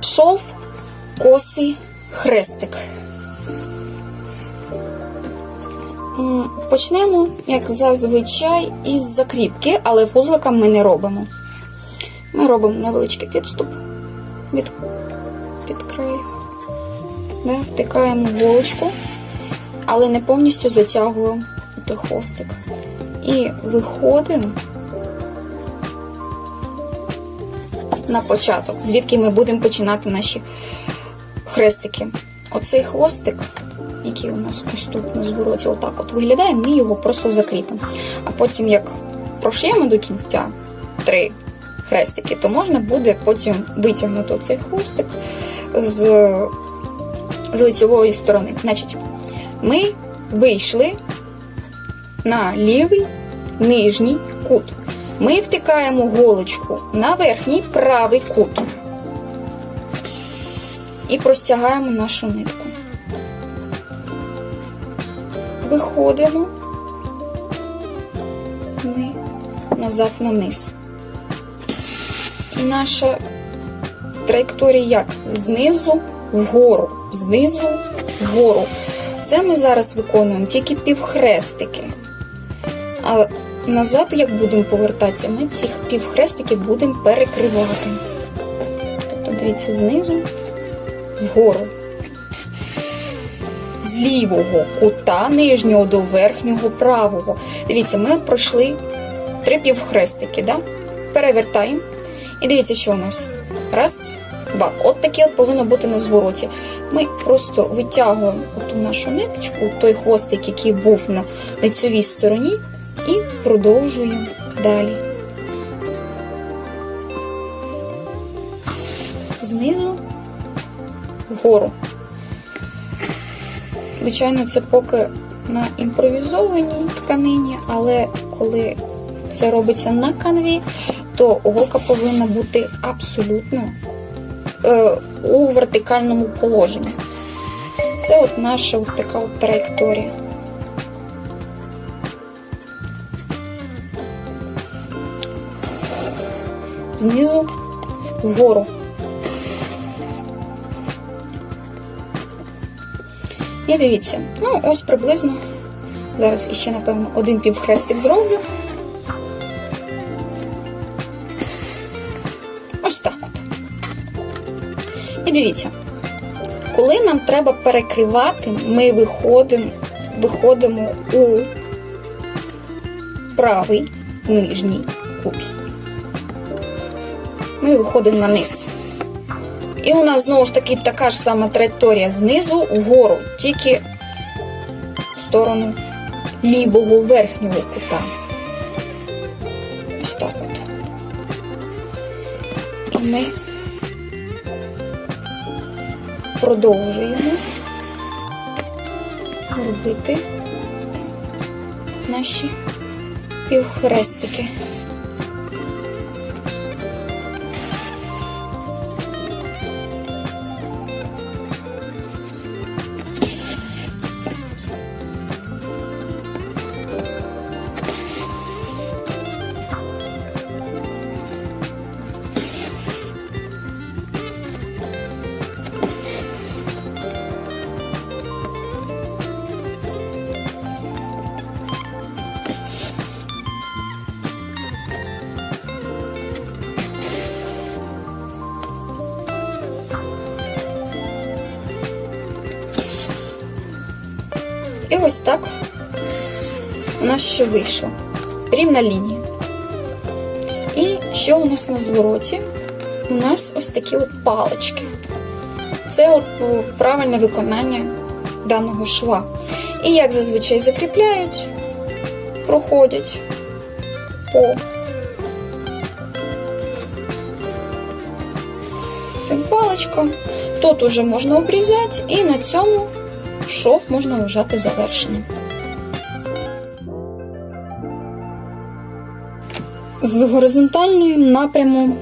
Шов косий хрестик. Почнемо, як зазвичай, із закріпки, але вузлика ми не робимо. Ми робимо невеличкий підступ від, під краю. Да, втикаємо голочку, але не повністю затягуємо той хвостик. І виходимо на початок, звідки ми будемо починати наші хрестики. Оцей хвостик, який у нас ось тут на звороті, отак от виглядає, ми його просто закріпимо. А потім, як прошиємо до кінця три хрестики, то можна буде потім витягнути цей хвостик з, з лицевої сторони. Значить, ми вийшли на лівий нижній кут. Ми втикаємо голочку на верхній правий кут і простягаємо нашу нитку. Виходимо ми назад на низ. І наша траєкторія як? Знизу вгору, знизу вгору. Це ми зараз виконуємо тільки півхрестики. Назад, як будемо повертатися, ми цих півхрестиків будемо перекривати. Тобто, дивіться, знизу вгору. З лівого кута нижнього до верхнього правого. Дивіться, ми от пройшли три півхрестики, да? перевертаємо. І дивіться, що у нас. Раз, два. От таке от повинно бути на звороті. Ми просто витягуємо оту нашу ниточку, той хвостик, який був на лицевій стороні, і продовжуємо далі. Знизу вгору. Звичайно, це поки на імпровізованій тканині, але коли це робиться на канві, то голка повинна бути абсолютно е, у вертикальному положенні. Це от наша от така от траєкторія. Знизу вгору. І дивіться, ну ось приблизно. Зараз іще, напевно, один півхрестик зроблю. Ось так от. І дивіться, коли нам треба перекривати, ми виходимо, виходимо у правий нижній. Ми виходимо на низ. І у нас знову ж таки така ж сама траєкторія знизу вгору, тільки в сторону лівого верхнього кута. Ось так от. І ми продовжуємо робити наші півхрестики. Ось так у нас ще вийшло. Рівна лінія. І що у нас на звороті? У нас ось такі от палички. Це от правильне виконання даного шва. І як зазвичай закріпляють, проходять по цим паличкам. Тут уже можна обрізати, і на цьому шов можна вважати завершеним. З горизонтальним напрямом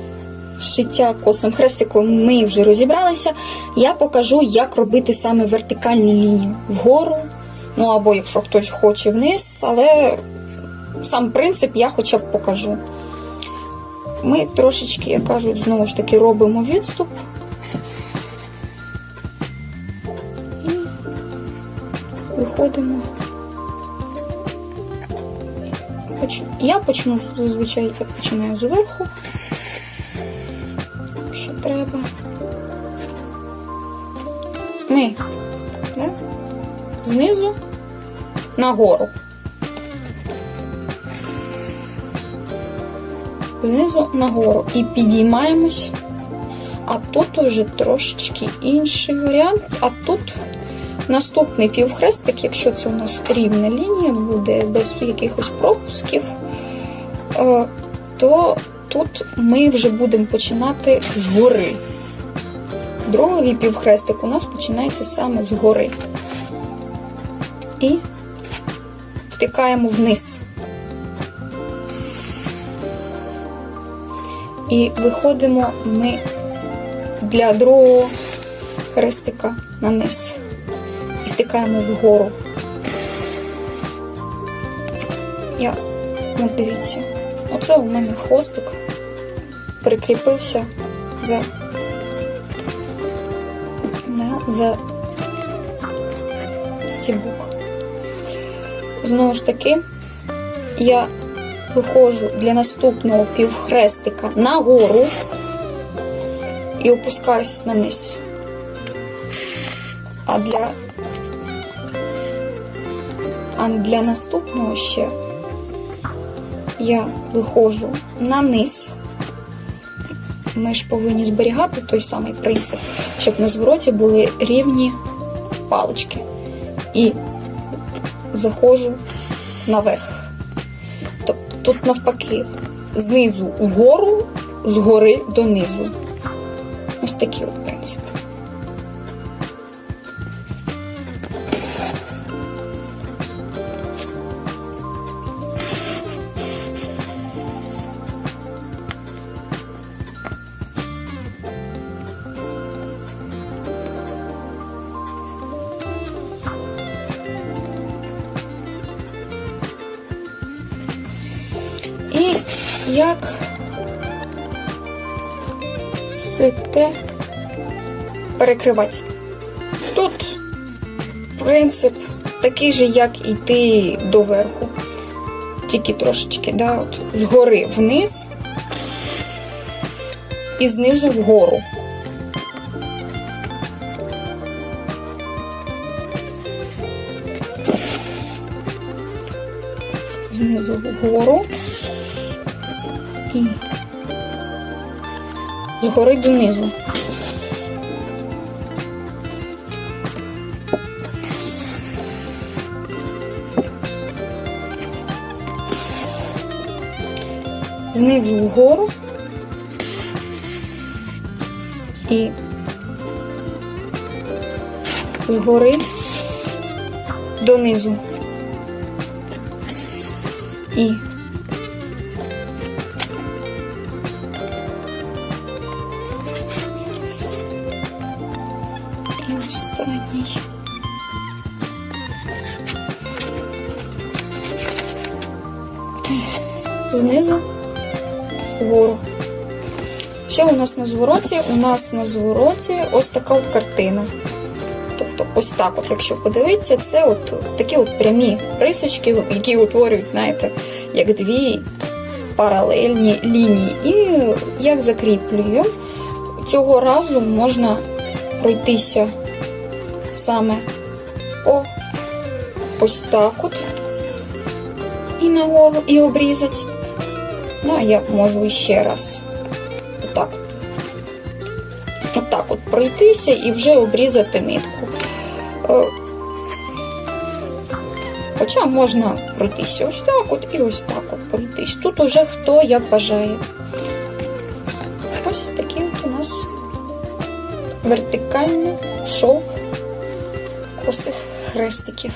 шиття косим хрестиком ми вже розібралися. Я покажу, як робити саме вертикальну лінію вгору. Ну або якщо хтось хоче вниз, але сам принцип я хоча б покажу. ми трошечки, як кажуть, знову ж таки робимо відступ. Виходимо. Я почну зазвичай я починаю зверху, що треба. Ми да? знизу нагору. Знизу нагору і підіймаємось. А тут уже трошечки інший варіант. А тут наступний півхрестик, якщо це у нас рівна лінія буде без якихось пропусків, е, то тут ми вже будемо починати згори. Другий півхрестик у нас починається саме згори. І втикаємо вниз. І виходимо ми для другого хрестика на низ. Втикаємо вгору. Я, от дивіться, оце у мене хвостик прикріпився за, за стібок. Знову ж таки, я виходжу для наступного півхрестика нагору і опускаюсь на низ. А для, а для наступного ще я виходжу на низ. Ми ж повинні зберігати той самий принцип, щоб на звороті були рівні палички. І заходжу наверх. Тобто тут навпаки, знизу вгору, згори донизу. Ось такий от перекривати. Тут принцип такий же, як йти доверху. Тільки трошечки, да, от, згори вниз і знизу вгору. Знизу вгору і згори донизу. Знизу вгору і згори донизу. І останній. Знизу вгору. Що у нас на звороті? У нас на звороті ось така от картина. Тобто, ось так, от, якщо подивитися, це от такі от прямі рисочки, які утворюють, знаєте, як дві паралельні лінії. І як закріплюю, цього разу можна пройтися саме о ось так от і нагору, і обрізати. Ну, а я можу ще раз отак. Отак от пройтися і вже обрізати нитку. Е, Хоча можна пройтися ось так от і ось так от пройтись. Тут уже хто як бажає. Ось такий от у нас вертикальний шов косих хрестиків.